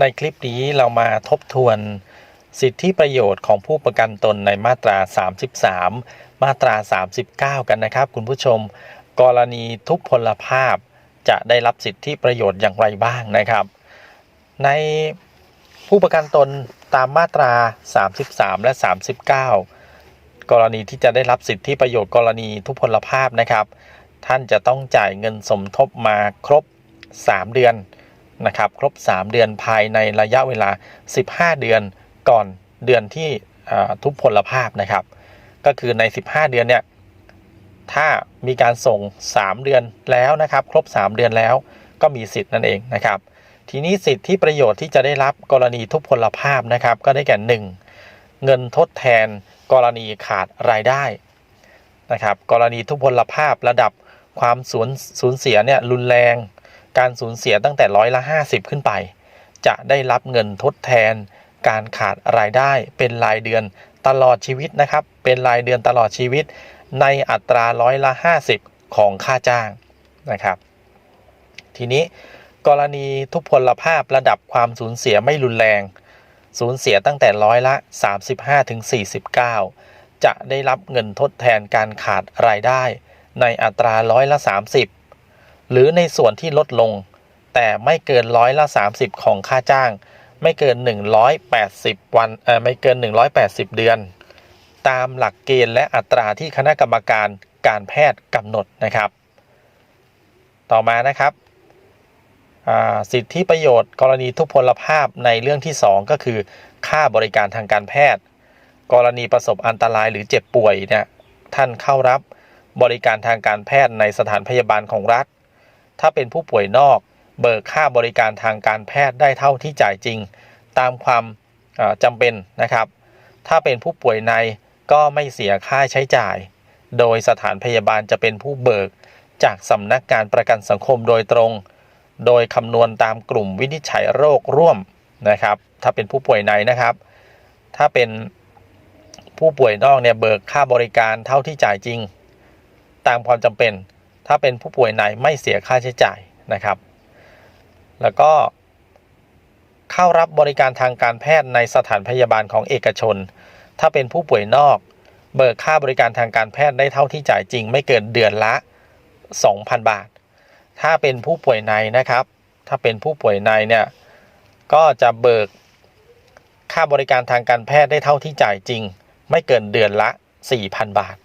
ในคลิปนี้เรามาทบทวนสิทธิประโยชน์ของผู้ประกันตนในมาตรา 33 มาตรา 39 กันนะครับ คุณผู้ชม กรณีทุพพลภาพจะได้รับสิทธิประโยชน์อย่างไรบ้างนะครับ ในผู้ประกันตนตามมาตรา 33 และ 39 กรณีที่จะได้รับสิทธิประโยชน์กรณีทุพพลภาพนะครับ ท่านจะต้องจ่ายเงินสมทบมาครบ 3 เดือน นะครับ ครบ 3 เดือนภายในระยะเวลา 15 เดือนก่อนเดือนที่ทุพพลภาพนะครับ ก็คือใน 15 เดือนเนี่ยถ้ามีการส่ง 3 เดือนแล้วนะครับ ครบ 3 เดือนแล้วก็มีสิทธิ์นั่นเองนะครับ ทีนี้สิทธิประโยชน์ที่จะได้รับกรณีทุพพลภาพนะครับ ก็ได้แก่ 1. เงินทดแทนกรณีขาดรายได้นะครับ กรณีทุพพลภาพระดับความสูญสูญเสียเนี่ยรุนแรง การสูญเสียตั้งแต่ร้อยละ 50 ขึ้นไป จะได้รับเงินทดแทน การขาดรายได้เป็นรายเดือนตลอดชีวิตนะครับ เป็นรายเดือนตลอดชีวิต ในอัตราร้อยละ 50 ของค่าจ้างนะครับ ทีนี้กรณีทุพพลภาพระดับความสูญเสียไม่รุนแรง สูญเสียตั้งแต่ร้อยละ 35ถึง49 จะได้รับเงินทดแทนการขาดรายได้ ในอัตราร้อยละ 30 หรือในส่วนที่ลดลง แต่ไม่เกินร้อยละ 30 ของค่าจ้าง ไม่เกิน 180 วันเอ่อไม่เกิน 180 เดือน ตามหลักเกณฑ์และอัตราที่คณะกรรมการการแพทย์กำหนดนะครับ ต่อมานะครับสิทธิประโยชน์กรณีทุพพลภาพในเรื่องที่ 2 ก็คือ ค่าบริการทางการแพทย์ กรณีประสบอันตรายหรือเจ็บป่วยเนี่ยท่านเข้ารับบริการทางการแพทย์ในสถานพยาบาลของรัฐ ถ้าเป็นผู้ป่วยนอก เบิกค่าบริการทางการแพทย์ได้เท่าที่จ่ายจริง ตามความอ่าจำเป็นนะครับ ถ้าเป็นผู้ป่วยในก็ไม่เสียค่าใช้จ่าย โดยสถานพยาบาลจะเป็นผู้เบิกจากสำนักงานประกันสังคมโดยตรง โดยคำนวณตามกลุ่มวินิจฉัยโรคร่วมนะครับ ถ้าเป็นผู้ป่วยในนะครับ ถ้าเป็นผู้ป่วยนอกเนี่ยเบิกค่าบริการเท่าที่จ่ายจริง ตามความจำเป็น ถ้าเป็นผู้ป่วยในไม่เสียค่าใช้จ่ายนะครับ แล้วก็เข้ารับบริการทางการแพทย์ในสถานพยาบาลของเอกชน ถ้าเป็นผู้ป่วยนอก เบิกค่าบริการทางการแพทย์ได้เท่าที่จ่ายจริง ไม่เกินเดือนละ 2,000 บาท ถ้าเป็นผู้ป่วยในนะครับ ถ้าเป็นผู้ป่วยในเนี่ยก็จะเบิกค่าบริการทางการแพทย์ได้เท่าที่จ่ายจริง ไม่เกินเดือนละ 4,000 บาท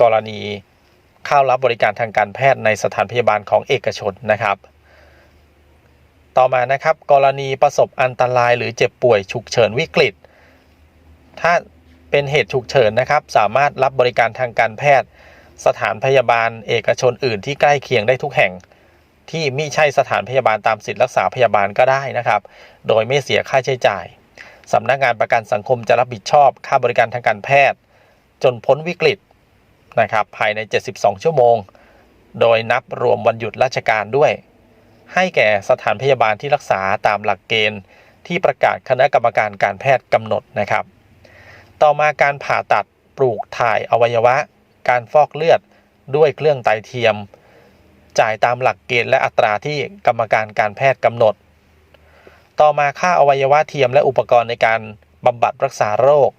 กรณี เข้ารับบริการทางการแพทย์ในสถานพยาบาลของเอกชนนะครับ ต่อมานะครับ กรณีประสบอันตรายหรือเจ็บป่วยฉุกเฉินวิกฤต ถ้าเป็นเหตุฉุกเฉินนะครับ สามารถรับบริการทางการแพทย์ สถานพยาบาลเอกชนอื่นที่ใกล้เคียงได้ทุกแห่ง ที่มิใช่สถานพยาบาลตามสิทธิรักษาพยาบาลก็ได้นะครับ โดยไม่เสียค่าใช้จ่ายสำนักงานประกันสังคมจะรับผิดชอบค่าบริการทางการแพทย์ จนพ้นวิกฤต นะครับภายใน 72 ชั่วโมง โดยนับรวมวันหยุดราชการด้วย ให้แก่สถานพยาบาลที่รักษาตามหลักเกณฑ์ที่ประกาศคณะกรรมการการแพทย์กำหนดนะครับ ต่อมาการผ่าตัดปลูกถ่ายอวัยวะ การฟอกเลือดด้วยเครื่องไตเทียม จ่ายตามหลักเกณฑ์และอัตราที่กรรมการการแพทย์กำหนด ต่อมาค่าอวัยวะเทียมและอุปกรณ์ในการบำบัดรักษาโรค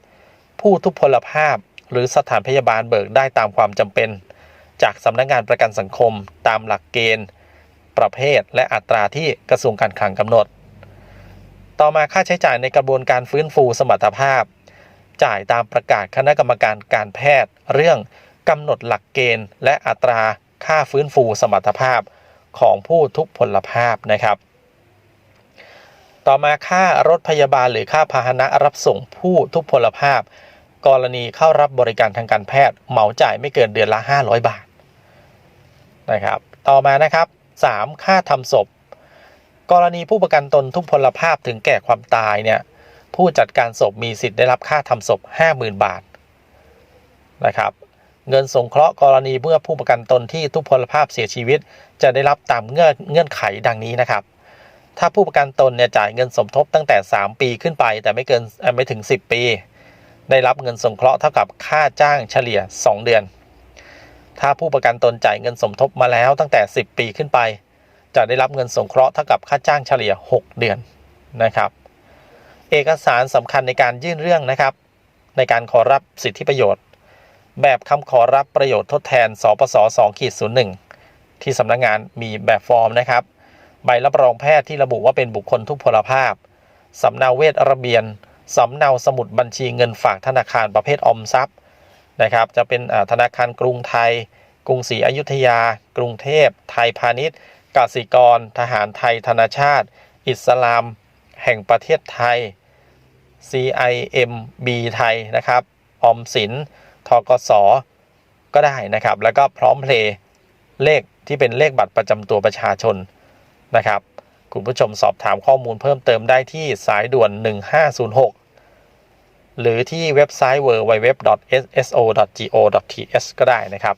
ผู้ทุพพลภาพ หรือสถานพยาบาลเบิกได้ตามความจำเป็น จากสำนักงานประกันสังคม ตามหลักเกณฑ์ ประเภท และอัตราที่กระทรวงการคลังกำหนด ต่อมาค่าใช้จ่ายในกระบวนการฟื้นฟูสมรรถภาพ จ่ายตามประกาศคณะกรรมการการแพทย์ เรื่องกำหนดหลักเกณฑ์ และอัตราค่าฟื้นฟูสมรรถภาพของผู้ทุพพลภาพนะครับ ต่อมาค่ารถพยาบาลหรือค่าพาหนะรับส่งผู้ทุพพลภาพ กรณีเข้ารับบริการทางการแพทย์เหมาจ่ายไม่เกินเดือนละ 500 บาทนะครับต่อมานะครับ 3. ค่าทำศพ กรณีผู้ประกันตนทุพพลภาพถึงแก่ความตายเนี่ยผู้จัดการศพมีสิทธิ์ได้รับค่าทำศพ 50,000 บาทนะครับเงินสงเคราะห์กรณีเมื่อผู้ประกันตนที่ทุพพลภาพเสียชีวิต จะได้รับตามเงื่อนเงื่อนไขดังนี้นะครับ ถ้าผู้ประกันตนเนี่ยจ่ายเงินสมทบตั้งแต่ 3 ปีขึ้นไป แต่ไม่เกินไม่ถึง 10 ปี ได้รับเงินสงเคราะห์เท่ากับค่าจ้างเฉลี่ย 2 เดือน ถ้าผู้ประกันตนจ่ายเงินสมทบมาแล้วตั้งแต่ 10 ปีขึ้นไป จะได้รับเงินสงเคราะห์เท่ากับค่าจ้างเฉลี่ย 6 เดือนนะครับ เอกสารสำคัญในการยื่นเรื่องนะครับ ในการขอรับสิทธิประโยชน์ แบบคำขอรับประโยชน์ทดแทนสปส2ขีด01ที่สำนักงานมีแบบฟอร์มนะครับ ใบรับรองแพทย์ที่ระบุว่าเป็นบุคคลทุพพลภาพสำเนาเวทระเบียน สำเนาสมุดบัญชีเงินฝากธนาคารประเภทออมทรัพย์นะครับ จะเป็นธนาคารกรุงไทย กรุงศรีอยุธยา กรุงเทพ ไทยพาณิชย์กสิกร ทหารไทยธนาชาติ อิสลาม แห่งประเทศไทย CIMB ไทยนะครับออมสินทกสก็ได้นะครับ แล้วก็พร้อมเพลย์เลขที่เป็นเลขบัตรประจำตัวประชาชนนะครับ คุณผู้ชมสอบถามข้อมูลเพิ่มเติมได้ที่สายด่วน 1506 หรือที่เว็บไซต์ www.sso.go.th ก็ได้นะครับ